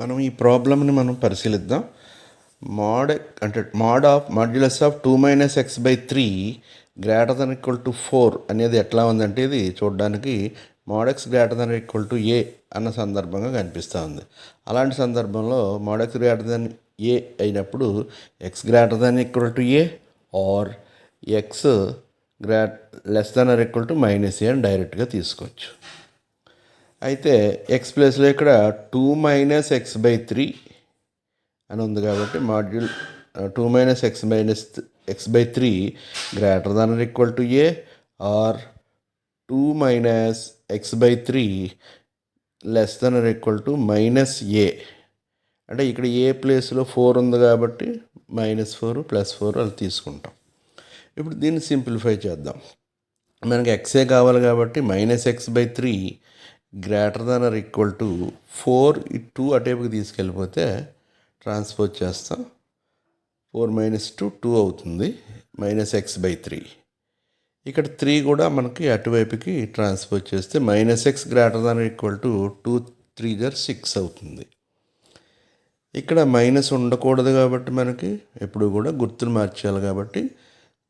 మనం ఈ ప్రాబ్లమ్ని మనం పరిశీలిద్దాం. మాడ్ అంటే mod of modulus of two minus x by three greater than equal to four అనేది ఎట్లా ఉందంటే ఇది చూడడానికి mod x greater than equal to A అన్న సందర్భంగా కనిపిస్తూ ఉంది. అలాంటి సందర్భంలో మోడెక్స్ గ్రేటర్ దెన్ ఏ అయినప్పుడు x greater than equal to A or x great less than or equal to minus A అని డైరెక్ట్గా తీసుకోవచ్చు. అయితే ఎక్స్ ప్లేస్లో ఇక్కడ two minus x by three అని ఉంది కాబట్టి module two minus x minus x by three greater than equal to A or two minus x by three less than or equal to minus A. అంటే ఇక్కడ ఏ ప్లేస్లో four ఉంది కాబట్టి minus four plus four అది తీసుకుంటాం. ఇప్పుడు దీన్ని simplify చేద్దాం. మనకి ఎక్సే కావాలి కాబట్టి minus x by three greater than or equal to four two అటేపుకి తీసుకెళ్ళిపోతే ట్రాన్స్పోజ్ చేస్తాం. ఫోర్ మైనస్ టూ టూ అవుతుంది. మైనస్ ఎక్స్ బై త్రీ ఇక్కడ త్రీ కూడా మనకి అటువైపుకి ట్రాన్స్పోజ్ చేస్తే minus x greater than equal to two three జర్ six అవుతుంది. ఇక్కడ మైనస్ ఉండకూడదు కాబట్టి మనకి ఎప్పుడు కూడా గుర్తులు మార్చాలి కాబట్టి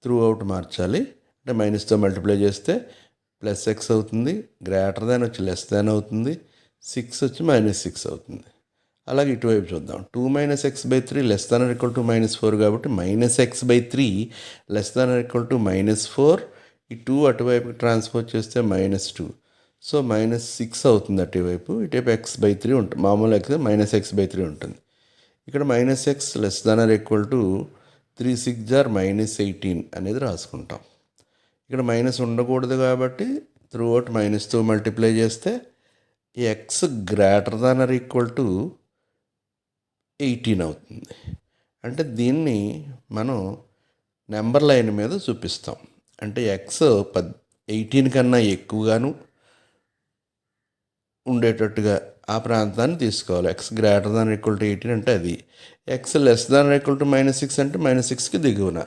త్రూ అవుట్ మార్చాలి. అంటే మైనస్తో మల్టిప్లై చేస్తే ప్లస్ ఎక్స్ అవుతుంది గ్రేటర్ దాన్ వచ్చి లెస్ దాన్ అవుతుంది సిక్స్ వచ్చి మైనస్ సిక్స్ అవుతుంది. అలాగే ఇటువైపు చూద్దాం. Two minus x by three less than equal to minus four కాబట్టి minus x by three less than equal to minus four ఈ టూ అటువైపు ట్రాన్స్ఫర్ చేస్తే minus two so minus six అవుతుంది అటువైపు ఇటువైపు ఎక్స్ బై త్రీ ఉంటుంది. మామూలు x minus x by three ఉంటుంది. ఇక్కడ minus x less than or equal to three six jar minus eighteen అనేది రాసుకుంటాం. ఇక్కడ మైనస్ ఉండకూడదు కాబట్టి త్రూ అవుట్ మైనస్తో మల్టిప్లై చేస్తే x greater than or equal to eighteen అవుతుంది. అంటే దీన్ని మనం నెంబర్ లైన్ మీద చూపిస్తాం. అంటే ఎక్స్ పద్ ఎయిటీన్ కన్నా ఎక్కువగాను ఉండేటట్టుగా ఆ ప్రాంతాన్ని తీసుకోవాలి. X greater than equal to eighteen అంటే అది. X less than equal to minus six అంటే మైనస్ సిక్స్కి దిగువన.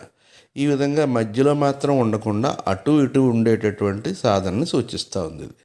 ఈ విధంగా మధ్యలో మాత్రం ఉండకుండా అటు ఇటు ఉండేటటువంటి సాధనని సూచిస్తూ ఉంది ఇది.